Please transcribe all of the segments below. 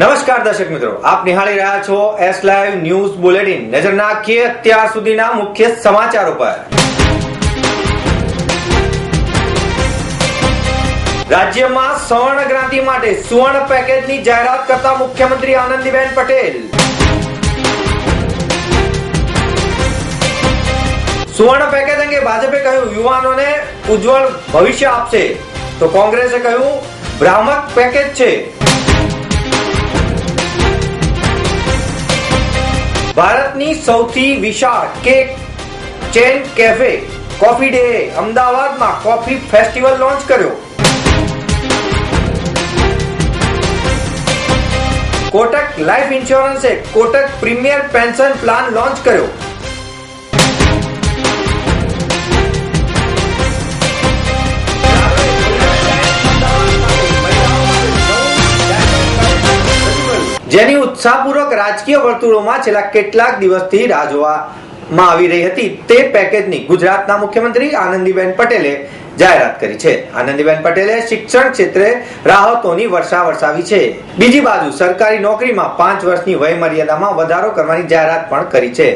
નમસ્કાર દર્શક મિત્રો, આપ નિહાળી રહ્યા છો એસ લાઈવ ન્યૂઝ બુલેટિન નજર નાખીએ અત્યાર સુધીના મુખ્ય સમાચારો પર. રાજ્યમાં સવર્ણ માટે સુવર્ણ પેકેજની જાહેરાત કરતા મુખ્યમંત્રી આનંદીબેન પટેલ. સુવર્ણ પેકેજ અંગે ભાજપે કહ્યું, યુવાનોને ઉજ્જવળ ભવિષ્ય આપશે. તો કોંગ્રેસે કહ્યું, ભ્રામક પેકેજ છે. ભારતની સૌથી વિશાળ cake chain Cafe, Coffee Day અમદાવાદમાં કોફી ફેસ્ટિવલ લોન્ચ કર્યો. Kotak life ઇન્સ્યોરન્સે Kotak Premier Pension Plan launch કર્યો. જેની ઉત્સાહપૂર્વક રાજકીય વર્તુળોમાં છેલ્લા કેટલાક દિવસથી રાહ જોવામાં આવી રહી હતી. તે પેકેજની ગુજરાતના મુખ્યમંત્રી આનંદીબેન પટેલે જાહેરાત કરી છે. આનંદીબેન પટેલે શિક્ષણ ક્ષેત્રે રાહતોની વર્ષા વરસાવી છે. બીજી બાજુ, સરકારી નોકરીમાં પાંચ વર્ષની વય મર્યાદામાં વધારો કરવાની જાહેરાત પણ કરી છે.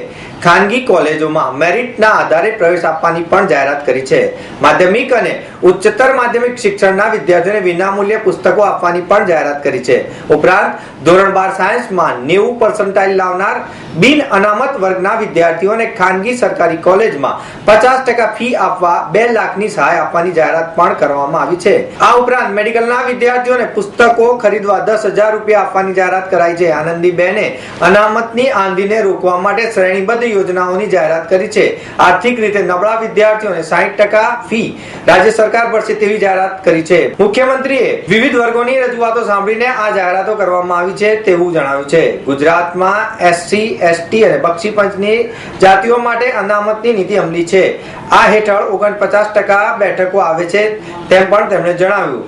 ખાનગી કોલેજોમાં મેરિટના આધારે પ્રવેશ આપવાની પણ જાહેરાત કરી છે. માધ્યમિક અને ઉચ્ચતર માધ્યમિક શિક્ષણના વિદ્યાર્થીઓને વિનામૂલ્યે પુસ્તકો આપવાની પણ જાહેરાત કરી છે. ઉપરાંત, ધોરણ બાર સાયન્સમાં નેવું પર્સન્ટાઇલ લાવનાર બિન અનામત વર્ગના વિદ્યાર્થીઓને ખાનગી સરકારી કોલેજમાં પચાસ ટકા ફી આપવા બે લાખની સહાય આપવાની જાહેરાત પણ કરવામાં આવી છે. આ ઉપરાંત મેડિકલના વિદ્યાર્થીઓને પુસ્તકો ખરીદવા દસ હજાર રૂપિયા આપવાની જાહેરાત કરાઈ છે. આનંદીબેને અનામતની આંધીને રોકવા માટે શ્રેણીબદ્ધ યોજનાઓની જાહેરાત કરી છે. આર્થિક રીતે નબળા વિદ્યાર્થીઓને સાહીઠ ટકા ફી રાજ્ય સરકાર ભરશે તેવી જાહેરાત કરી છે. મુખ્યમંત્રીએ વિવિધ વર્ગોની રજૂઆતો સાંભળીને આ જાહેરાતો કરવામાં આવી છે તેવું જણાવ્યું છે. ગુજરાતમાં એસસી એસટી અને બક્ષી પંચની જાતિઓ માટે અનામતની નીતિ અમલી છે. આ હેઠળ ઓગણપચાસ ટકા બેઠકો આવે છે તેમ પણ તેમણે જણાવ્યું.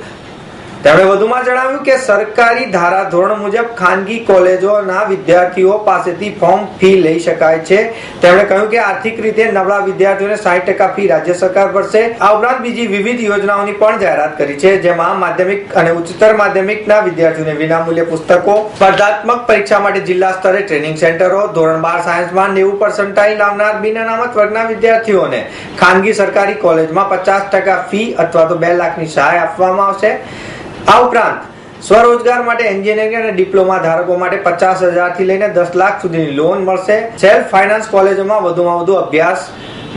તેમણે વધુમાં જણાવ્યું કે સરકારી ધારા ધોરણ મુજબ ખાનગી કોલેજોના વિદ્યાર્થીઓ પાસેથી ફોર્મ ફી લઈ શકાય છે. તેમણે કહ્યું કે આર્થિક રીતે નબળા વિદ્યાર્થીઓને સાઠ ટકા ફી રાજ્ય સરકાર ભરશે. આ ઉપરાંત બીજી વિવિધ યોજનાઓની પણ જાહેરાત કરી છે, જેમાં માધ્યમિક અને ઉચ્ચતર માધ્યમિકના વિદ્યાર્થીઓને વિનામૂલ્ય પુસ્તકો, સ્પર્ધાત્મક પરીક્ષા માટે જિલ્લા સ્તરે ટ્રેનિંગ સેન્ટરો, ધોરણ બાર સાયન્સમાં નેવું પર્સન્ટાઇલ લાવનાર બિન અનામત વર્ગના વિદ્યાર્થીઓને ખાનગી સરકારી કોલેજમાં પચાસ ટકા ફી અથવા તો બે લાખની સહાય આપવામાં આવશે. આ ઉપરાંત સ્વરોજગાર માટે એન્જિનિયરિંગ અને ડિપ્લોમા ધારકો માટે પચાસ હજારથી લઈને દસ લાખ સુધીની લોન મળશે. સેલ્ફ ફાઇનાન્સ કોલેજોમાં વધુમાં વધુ અભ્યાસ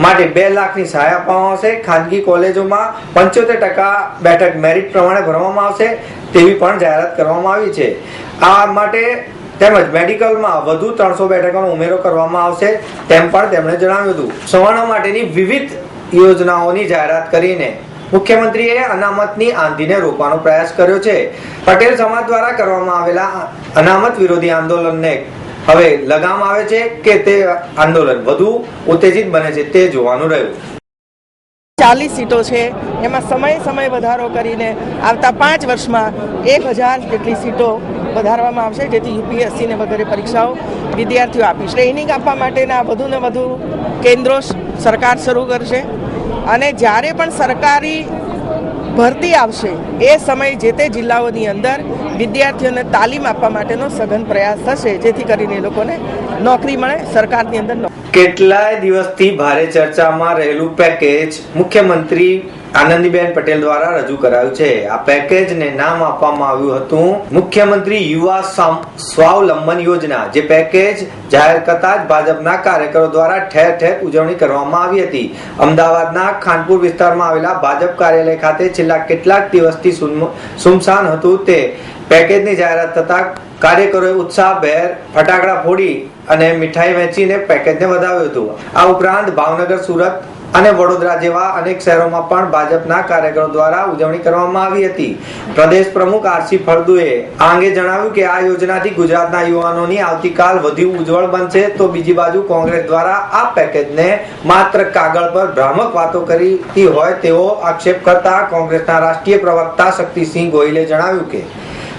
માટે બે લાખની સહાય આપવામાં આવશે. ખાનગી કોલેજોમાં પંચોતેર ટકા બેઠક મેરિટ પ્રમાણે ભરવામાં આવશે તેવી પણ જાહેરાત કરવામાં આવી છે. આ માટે તેમજ મેડિકલમાં વધુ ત્રણસો બેઠકોનો ઉમેરો કરવામાં આવશે તેમ પણ તેમણે જણાવ્યું હતું. સવર્ણો માટેની વિવિધ યોજનાઓની જાહેરાત કરીને મુખ્યમંત્રીએ અનામતની આંધીને રોકવાનો પ્રયાસ કર્યો છે. પટેલ સમાજ દ્વારા કરવામાં આવેલા અનામત વિરોધી આંદોલનને હવે લગામ આવે છે કે તે આંદોલન વધુ ઉત્તેજિત બને છે તે જોવાનું રહ્યું. ચાલીસ સીટો છે. એમાં સમય સમય વધારો કરીને આવતા પાંચ વર્ષમાં એક હજાર જેટલી સીટો વધારવામાં આવશે, જેથી યુપીએસસી ને વગેરે પરીક્ષાઓ વિદ્યાર્થીઓ આપી ટ્રેનિંગ આપવા માટેના વધુને વધુ કેન્દ્રો સરકાર શરૂ કરશે. અને જ્યારે પણ સરકારી ભરતી આવશે, એ સમય જે તે જિલ્લાઓની અંદર વિદ્યાર્થીઓને તાલીમ આપવા માટેનો સઘન પ્રયાસ થશે, જેથી કરીને એ લોકોને નોકરી મળે, સરકારની અંદર કેટલાય દિવસથી ભારે ચર્ચામાં રહેલું પેકેજ મુખ્યમંત્રી આનંદીબેન પટેલ દ્વારા રજૂ કરાયું છે. આ પેકેજને નામ આપવામાં આવ્યું હતું મુખ્યમંત્રી યુવા સ્વાવલંબન યોજના, જે પેકેજ જાહેર કરતા જ ભાજપના કાર્યકરો દ્વારા ઠેર ઠેર ઉજવણી કરવામાં આવી હતી. અમદાવાદના ખાનપુર વિસ્તારમાં આવેલા ભાજપ કાર્યાલય ખાતે છેલ્લા કેટલાક દિવસથી સુમસાન હતું તે પેકેજની જાહેરાત થતા કાર્યકરોએ ઉત્સાહભેર ફટાકડા ફોડી અને મીઠાઈ વેચીને પેકેજને વધાવ્યું હતું. આ ઉપરાંત ભાવનગર, સુરત અને વડોદરા જેવા અનેક શહેરોમાં પણ ભાજપના કાર્યકરો દ્વારા ઉજવણી કરવામાં આવી હતી. પ્રદેશ પ્રમુખ આરસી ફળદુએ આ અંગે જણાવ્યું કે આ યોજનાથી ગુજરાતના યુવાનોની આવતીકાલ વધુ ઉજ્જવળ બનશે તો બીજી બાજુ કોંગ્રેસ દ્વારા આ પેકેજને માત્ર કાગળ પર ભ્રામક વાતો કરી હોય તેવો આક્ષેપ કરતા કોંગ્રેસના રાષ્ટ્રીય પ્રવક્તા શક્તિસિંહ ગોહિલે જણાવ્યું કે,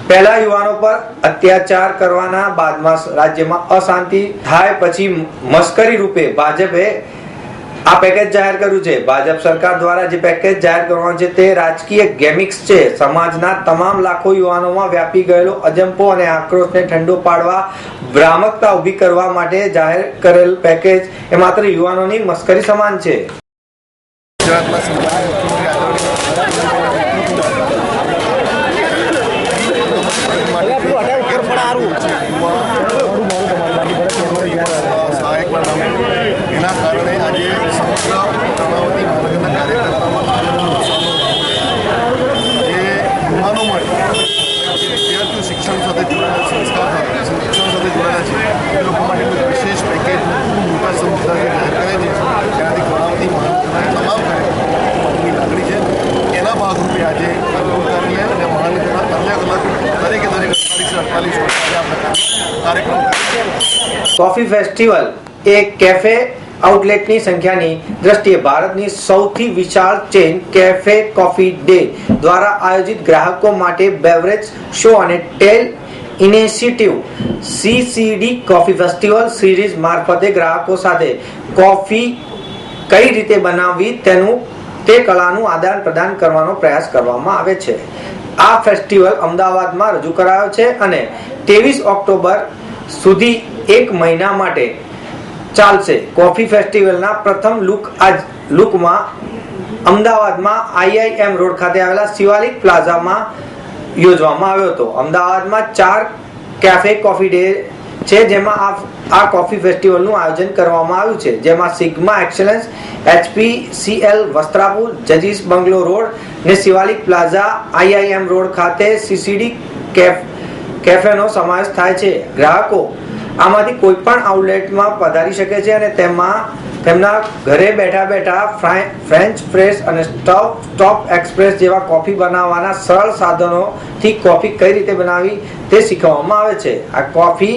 પહેલા યુવાનો પર અત્યાચાર કરવાના બાદમાં રાજ્યમાં અશાંતિ થાય પછી મસ્કરી રૂપે ભાજપે આ પેકેજ જાહેર કર્યું છે. ભાજપ સરકાર દ્વારા જે પેકેજ જાહેર કરવાનું છે તે રાજકીય ગેમિક્સ છે. સમાજના તમામ લાખો યુવાનોમાં વ્યાપી ગયેલો અજંપો અને આક્રોશને ઠંડો પાડવા, ભ્રામકતા ઊભી કરવા માટે જાહેર કરેલ પેકેજ એ માત્ર યુવાનોની મસ્કરી સમાન છે. ગુજરાતમાં સન્માનિત સહાયકના નામે એના કારણે આજે સમગ્ર કર્ણાવતી માર્ગના કાર્યકર્તામાં આનંદનો ઉત્સાહનો જે યુવાનો માટે જે વિદ્યાર્થીઓ શિક્ષણ સાથે જોડાયેલા સંસ્કાર સાથે શિક્ષણ સાથે જોડાયેલા છે એ લોકો માટે વિશેષ પેકેજ મોટા સંસ્થા જાહેર કરે છે જેનાથી કર્ણાવતી મહાનગરના તમામ કાર્યકર્તાઓની લાગણી છે એના ભાગરૂપે આજે કાર્યાલય અને મહાનગરના અલગ અલગ દરેકે દરેક અડતાલીસ અડતાલીસ કાર્યક્રમ કોફી ફેસ્ટિવલ એ કેફે આઉટલેટની સંખ્યાની દ્રષ્ટિએ ભારતની સૌથી વિશાળ ચેન કેફે કોફી ડે દ્વારા આયોજિત ગ્રાહકો માટે બેવરેજ શો અને ટેલ initiative CCD coffee festival series મારફતે ગ્રાહકો સાથે કોફી કઈ રીતે બનાવવી તેનું, તે કલાનું આદાન પ્રદાન કરવાનો પ્રયાસ કરવામાં આવે છે. આ ફેસ્ટિવલ અમદાવાદમાં રજૂ કરાયો છે અને ત્રેવીસ ઓક્ટોબર સુધી એક મહિના માટે ચાલશે. કોફી ફેસ્ટિવલના પ્રથમ લુક આજ લુકમાં અમદાવાદમાં આઈઆઈએમ રોડ ખાતે આવેલા શિવાલિક પ્લાઝામાં યોજવામાં આવ્યો હતો. અમદાવાદમાં ચાર કેફે કોફી ડે છે, જેમાં આ આ કોફી ફેસ્ટિવલનું આયોજન કરવામાં આવ્યું છે. જેમાં સિગ્મા એક્સેલન્સ, એચપીસીએલ વસ્ત્રાપુર, જજીસ બંગલો રોડ ને શિવાલિક પ્લાઝા આઈઆઈએમ રોડ ખાતે સીસીડી કેફ, કેફેનો સમાવેશ થાય છે. ગ્રાહકો આમાંથી કોઈ પણ આઉટલેટમાં પધારી શકે છે અને તેમાં તેમના ઘરે બેઠા બેઠા ફ્રેન્ચ પ્રેસ અને સ્ટોપ સ્ટોપ એક્સપ્રેસ જેવા કોફી બનાવવાના સરળ સાધનોથી કોફી કઈ રીતે બનાવવી તે શીખવવામાં આવે છે. આ કોફી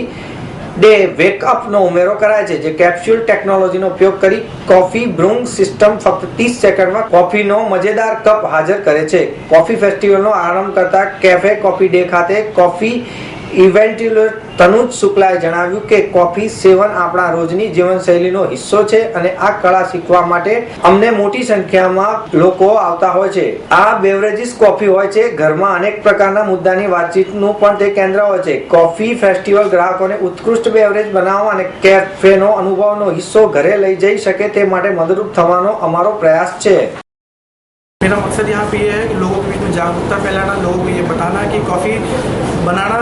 ડે વેકઅપનો ઉમેરો કરાય છે. જે કેપ્સ્યુલ ટેકનોલોજીનો ઉપયોગ કરી કોફી બ્રુંગ સિસ્ટમ ફક્ત 30 સેકન્ડમાં કોફીનો મજેદાર કપ હાજર કરે છે. કોફી ફેસ્ટિવલનો આરંભ કરતા કેફે કોફી ડે ખાતે કોફી ઇવેન્ટિલર તનુજ શુક્લાએ જણાવ્યું કે કોફી સેવન આપણા રોજની જીવનશૈલીનો હિસ્સો છે અને આ કળા શીખવા માટે અમને મોટી સંખ્યામાં લોકો આવતા હોય છે આ બેવરેજીસ કોફી હોય છે ઘરમાં અનેક પ્રકારના મુદ્દાની વાતચીતનું પણ તે કેન્દ્ર હોય છે કોફી ફેસ્ટિવલ ગ્રાહકોને ઉત્કૃષ્ટ બેવરેજ બનાવવા અને કેફેનો અનુભવનો હિસ્સો ઘરે લઈ જઈ શકે તે માટે મદદરૂપ થવાનો અમારો પ્રયાસ છે मेरा मकसद यहाँ पे ये है कि लोगों के बीच में जागरूकता फैलाना लोगों को ये बताना कि कॉफ़ी बनाना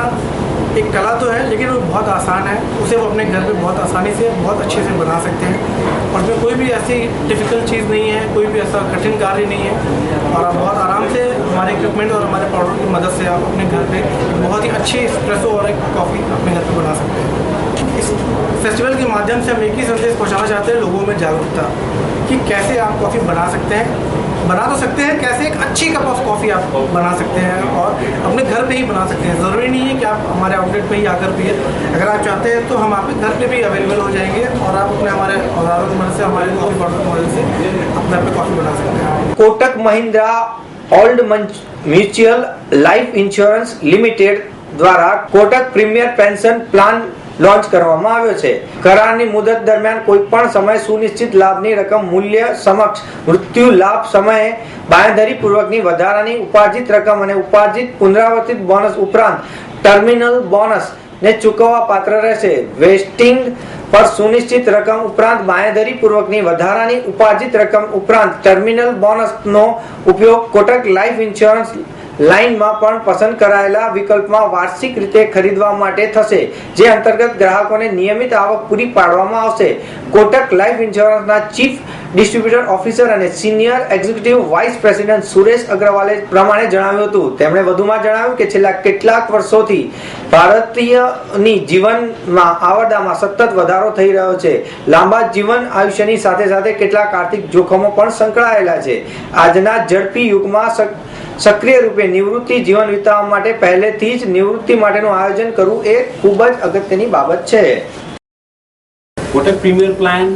एक कला तो है, लेकिन वो बहुत आसान है। उसे वो अपने घर पे बहुत आसानी से, बहुत अच्छे से बना सकते हैं। और उसमें कोई भी ऐसी डिफ़िकल्ट चीज़ नहीं है, कोई भी ऐसा कठिन कार्य नहीं है। और आप बहुत आराम से हमारे इक्विपमेंट और हमारे पाउडर की मदद से आप अपने घर पे बहुत ही अच्छी स्प्रेसो और एक कॉफ़ी अपने घर पर बना सकते हैं। इस फेस्टिवल के माध्यम से हम एक ही संदेश पहुँचाना चाहते हैं, लोगों में जागरूकता, कि कैसे आप कॉफ़ी बना सकते हैं। बना तो सकते हैं, कैसे एक अच्छी कप ऑफ़ कॉफ़ी आप बना सकते हैं और अपने घर पे ही बना सकते हैं। ज़रूरी नहीं है कि आप हमारे आउटलेट पे ही आकर पिए अगर आप चाहते हैं तो हम आपके घर पे भी अवेलेबल हो जाएँगे और आप अपने हमारे औजारों की मदद से, हमारे कॉफ़ी पाउडर मदद से अपने आप कॉफ़ी बना सकते हैं। Kotak Mahindra Old Mutual Life Insurance Limited द्वारा Kotak Premier Pension Plan launch કરવામાં આવ્યો છે. કરારની મુદત દરમિયાન કોઈ પણ સમય સુનિશ્ચિત લાભની રકમ મૂલ્ય સમક્ષ મૃત્યુ લાભ સમયે બાંયધરી પૂર્વકની વધારાની ઉપાર્જિત રકમ અને ઉપાર્જિત પુનરાવર્તિત બોનસ ઉપરાંત ટર્મિનલ બોનસ ને ચૂકવવા પાત્ર રહેશે. વેસ્ટિંગ પર સુનિશ્ચિત રકમ ઉપરાંત બાંયધરી પૂર્વકની વધારાની ઉપાર્જિત રકમ ઉપરાંત ટર્મિનલ બોનસનો ઉપયોગ કોટક લાઈફ ઇન્સ્યોરન્સ લાઇનમાં પણ પસંદ કરાયેલા વિકલ્પમાં વાર્ષિક રીતે ખરીદવા માટે થશે, જે અંતર્ગત ગ્રાહકોને નિયમિત આવક પૂરી પાડવામાં આવશે. કોટક લાઈફ ઇન્સ્યોરન્સના ચીફ ડિસ્ટ્રીબ્યુટર, ઓફિસર અને senior executive vice president Suresh અગ્રવાલે પ્રમાણે જણાવ્યું હતું. તેમણે વધુમાં જણાવ્યું કે છેલ્લા કેટલાક વર્ષોથી ભારતીયની જીવનમાં આવરદામાં સતત વધારો થઈ રહ્યો છે. લાંબા જીવન આયુષ્યની સાથે સાથે કેટલાક આર્થિક જોખમો પણ સંકળાયેલા છે. આજના ઝડપી યુગમાં સક- સક્રિય રૂપે નિવૃત્તિ જીવન વિતાવવા માટે પહેલેથી જ નિવૃત્તિ માટેનું આયોજન કરવું એ ખૂબ જ અગત્યની બાબત છે. होटल प्रीमियर प्लान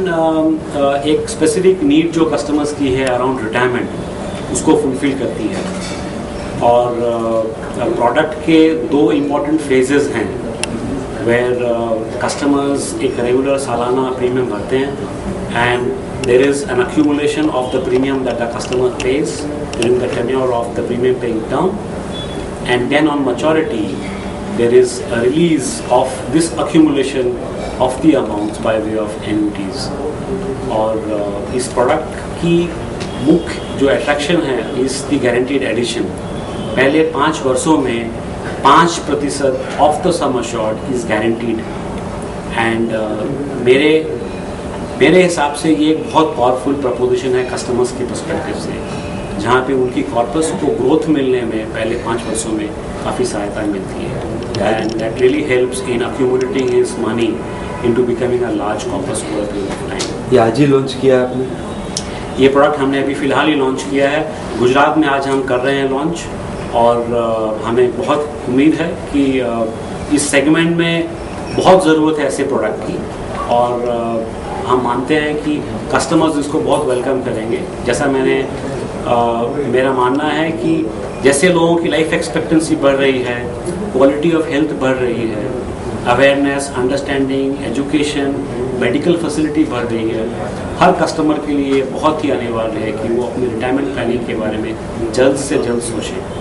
एक स्पेसिफिक नीड जो कस्टमर्स की है अराउंड रिटायरमेंट उसको फुलफिल करती है। और प्रोडक्ट के दो इंपॉर्टेंट फेजेस हैं वेर कस्टमर्स एक रेगुलर सालाना प्रीमियम भरते हैं and there is an accumulation of the premium that the customer pays in the tenure of the premium pay term and then on maturity there is release of this accumulation of the amounts by way of annuities. और uh, इस product की मुख्य जो attraction है इस the guaranteed addition पहले पाँच वर्षों में पाँच प्रतिशत of the sum assured is guaranteed and मेरे मेरे हिसाब से ये एक बहुत पावरफुल प्रपोजिशन है कस्टमर्स के परस्पेक्टिव से जहाँ पे उनकी कॉर्पस को ग्रोथ मिलने में पहले पाँच वर्षों में काफ़ी सहायता मिलती है। And that really helps in accumulating is money into becoming a large corpus over period of time ये आज ही लॉन्च किया आपने? ये प्रोडक्ट हमने अभी फ़िलहाल ही लॉन्च किया है। गुजरात में आज हम कर रहे हैं लॉन्च और हमें बहुत उम्मीद है कि इस सेगमेंट में बहुत ज़रूरत है ऐसे प्रोडक्ट की। और हम मानते हैं कि कस्टमर्स इसको बहुत वेलकम करेंगे। जैसा मैंने मेरा मानना है कि जैसे लोगों की लाइफ एक्सपेक्टेंसी बढ़ रही है क्वालिटी ऑफ़ हेल्थ बढ़ रही है awareness understanding education medical facility बढ़ रही है हर कस्टमर के लिए बहुत ही अनिवार्य है कि वो अपनी रिटायरमेंट प्लानिंग के बारे में जल्द से जल्द सोचें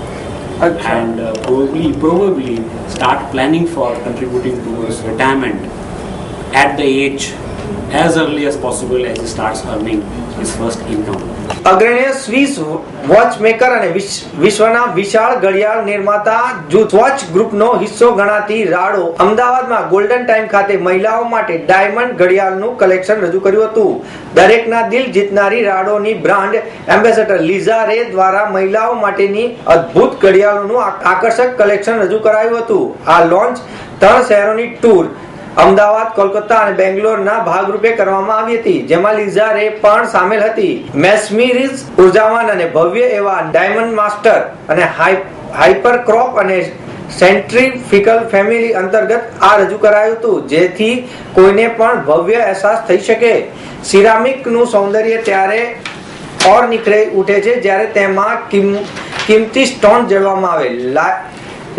and uh, probably probably start planning for contributing towards retirement at the age as early as possible as he starts earning his first income. અગ્રણીય સ્વિસ વોચમેકર અને વિશ્વના વિશાળ ઘડિયાળ નિર્માતા જૂથ વોચ ગ્રુપનો હિસ્સો ગણાતી રાડો અમદાવાદમાં ગોલ્ડન ટાઈમ ખાતે મહિલાઓ માટે ડાયમંડ ઘડિયાળનું કલેક્શન રજૂ કર્યું હતું દરેકના દિલ જીતનારી રાડોની બ્રાન્ડ એમ્બેસેડર લીઝા રે દ્વારા મહિલાઓ માટેની અદ્ભુત ઘડિયાળોનું આકર્ષક કલેક્શન રજૂ કરાયું હતું આ લોન્ચ ત્રણ શહેરોની ટૂર અમદાવાદ, કોલકાતા અને બેંગ્લોરના ભાગરૂપે કરવામાં આવી હતી, જેમાં લીઝા રે પણ સામેલ હતી. મેસમીરીઝ ઉર્જાવાન અને ભવ્ય એવા ડાયમંડ માસ્ટર અને હાઈપર ક્રોપ અને સેન્ટ્રીફિકલ ફેમિલી અંતર્ગત આ રજૂ કરાયું હતું, જેથી કોઈને પણ ભવ્ય અહેસાસ થઈ શકે. સિરામિકનું સૌંદર્ય ત્યારે ઓર નીકળે ઉઠે છે, જ્યારે તેમાં કિમ- કિંમતી સ્ટોન જડવામાં આવે.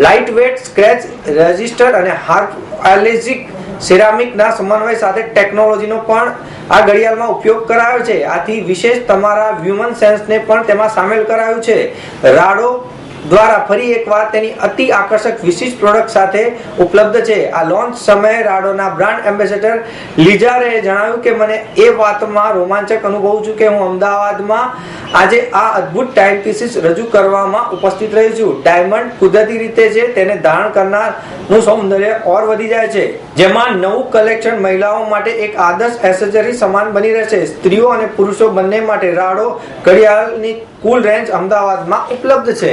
લાઇટ વેટ સ્ક્રેચ, રેઝિસ્ટર અને હાર્પ એલેઝિક સિરામિકના સમન્વય સાથે ટેકનોલોજીનો પણ આ ઘડિયાળમાં ઉપયોગ કરાયો છે. આથી વિશેષ તમારા હ્યુમન સેન્સને પણ તેમાં સામેલ કરાયું છે. રાડો દ્વારા ફરી એકવાર તેની અતિ આકર્ષક વિશિષ્ટ પ્રોડક્ટ સાથે ઉપલબ્ધ છે. આ લોન્ચ સમયે રાડોના બ્રાન્ડ એમ્બેસેડર લિજારે જણાવ્યું કે, મને એ વાતમાં રોમાંચક અનુભવું છું કે હું અમદાવાદમાં આજે આ અદ્ભુત ટાઈમ પીસીસ રજૂ કરવામાં ઉપસ્થિત રહી છું. ડાયમંડ કુદરતી રીતે છે, તેને ધારણ કરનારનું સૌંદર્ય ઓર વધી જાય છે. જેમાં નવું કલેક્શન મહિલાઓ માટે એક આદર્શ એસેસરી સમાન બની રહેશે. સ્ત્રીઓ અને પુરુષો બંને માટે રાડો ઘડિયાળની કુલ રેન્જ અમદાવાદમાં ઉપલબ્ધ છે.